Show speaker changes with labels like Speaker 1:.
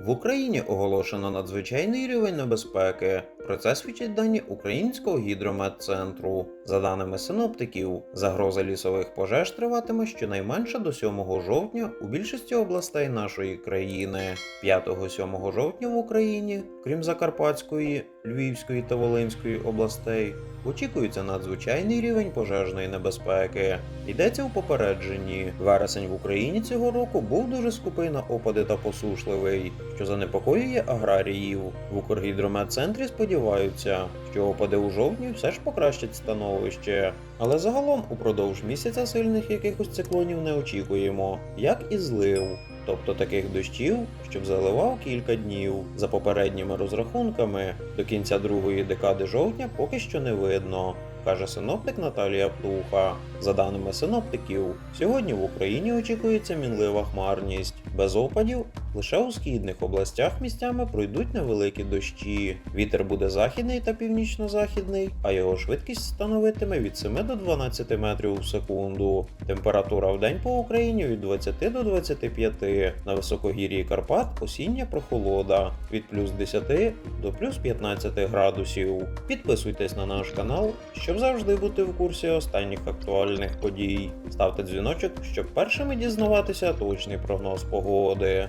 Speaker 1: В Україні оголошено надзвичайний рівень небезпеки. Про це свідчать дані Українського гідрометцентру. За даними синоптиків, загроза лісових пожеж триватиме щонайменше до 7 жовтня у більшості областей нашої країни. 5-7 жовтня в Україні, крім Закарпатської, Львівської та Волинської областей, очікується надзвичайний рівень пожежної небезпеки. Йдеться у попередженні. Вересень в Україні цього року був дуже скупий на опади та посушливий, що занепокоює аграріїв. В Укргідрометцентрі сподіваються, що опади у жовтні все ж покращать становище. Але загалом упродовж місяця сильних якихось циклонів не очікуємо, як і злив. Тобто таких дощів, щоб заливав кілька днів. За попередніми розрахунками, до кінця другої декади жовтня поки що не видно, каже синоптик Наталія Птуха. За даними синоптиків, сьогодні в Україні очікується мінлива хмарність. Без опадів лише у східних областях місцями пройдуть невеликі дощі. Вітер буде західний та північно-західний, а його швидкість становитиме від 7 до 12 метрів у секунду. Температура в день по Україні від 20 до 25. На високогір'ї Карпат осіння прохолода від плюс 10 до плюс 15 градусів. Підписуйтесь на наш канал, щоб завжди бути в курсі останніх актуальних подій. Ставте дзвіночок, щоб першими дізнаватися точний прогноз погоди.